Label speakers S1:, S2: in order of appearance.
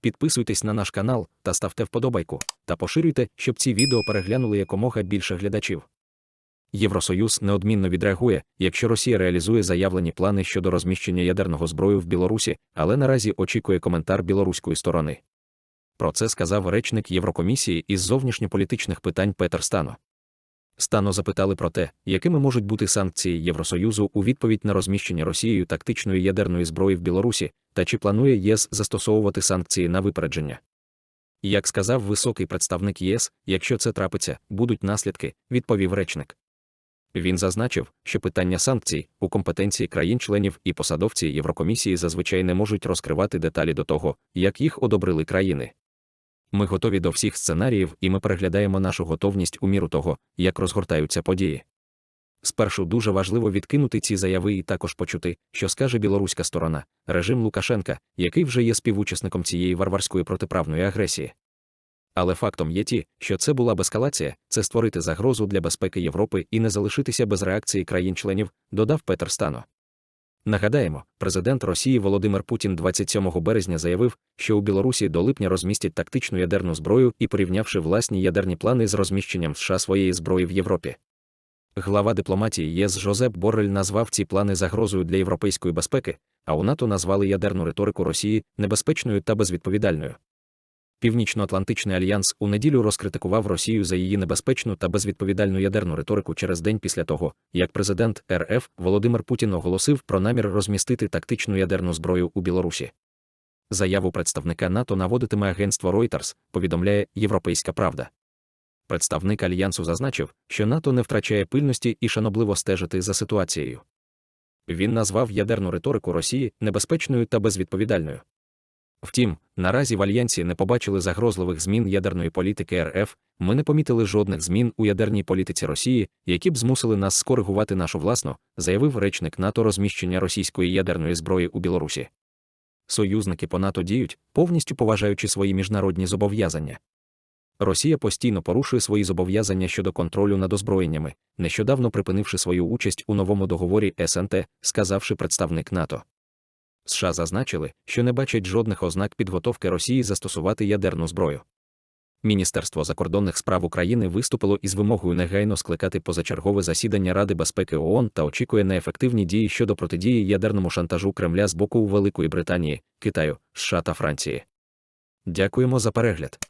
S1: підписуйтесь на наш канал та ставте вподобайку, та поширюйте, щоб ці відео переглянули якомога більше глядачів. Євросоюз неодмінно відреагує, якщо Росія реалізує заявлені плани щодо розміщення ядерного зброю в Білорусі, але наразі очікує коментар білоруської сторони. Про це сказав речник Єврокомісії із зовнішньополітичних питань Петер Стано. Стано запитали про те, якими можуть бути санкції Євросоюзу у відповідь на розміщення Росією тактичної ядерної зброї в Білорусі, та чи планує ЄС застосовувати санкції на випередження. Як сказав високий представник ЄС, якщо це трапиться, будуть наслідки, відповів речник. Він зазначив, що питання санкцій у компетенції країн-членів і посадовці Єврокомісії зазвичай не можуть розкривати деталі до того, як їх одобрили країни. Ми готові до всіх сценаріїв і ми переглядаємо нашу готовність у міру того, як розгортаються події. Спершу дуже важливо відкинути ці заяви і також почути, що скаже білоруська сторона, режим Лукашенка, який вже є співучасником цієї варварської протиправної агресії. Але фактом є ті, що це була б ескалація, це створити загрозу для безпеки Європи і не залишитися без реакції країн-членів, додав Петер Стано. Нагадаємо, президент Росії Володимир Путін 27 березня заявив, що у Білорусі до липня розмістять тактичну ядерну зброю і порівнявши власні ядерні плани з розміщенням США своєї зброї в Європі. Глава дипломатії ЄС Жозеп Боррель назвав ці плани загрозою для європейської безпеки, а у НАТО назвали ядерну риторику Росії небезпечною та безвідповідальною. Північно-Атлантичний альянс у неділю розкритикував Росію за її небезпечну та безвідповідальну ядерну риторику через день після того, як президент РФ Володимир Путін оголосив про намір розмістити тактичну ядерну зброю у Білорусі. Заяву представника НАТО наводитиме агентство Reuters, повідомляє Європейська Правда. Представник альянсу зазначив, що НАТО не втрачає пильності і шанобливо стежити за ситуацією. Він назвав ядерну риторику Росії небезпечною та безвідповідальною. Втім, наразі в альянсі не побачили загрозливих змін ядерної політики РФ, ми не помітили жодних змін у ядерній політиці Росії, які б змусили нас скоригувати нашу власну, заявив речник НАТО розміщення російської ядерної зброї у Білорусі. Союзники по НАТО діють, повністю поважаючи свої міжнародні зобов'язання. Росія постійно порушує свої зобов'язання щодо контролю над озброєннями, нещодавно припинивши свою участь у новому договорі СНТ, сказавши представник НАТО. США зазначили, що не бачать жодних ознак підготовки Росії застосувати ядерну зброю. Міністерство закордонних справ України виступило із вимогою негайно скликати позачергове засідання Ради безпеки ООН та очікує на ефективні дії щодо протидії ядерному шантажу Кремля з боку Великої Британії, Китаю, США та Франції. Дякуємо за перегляд.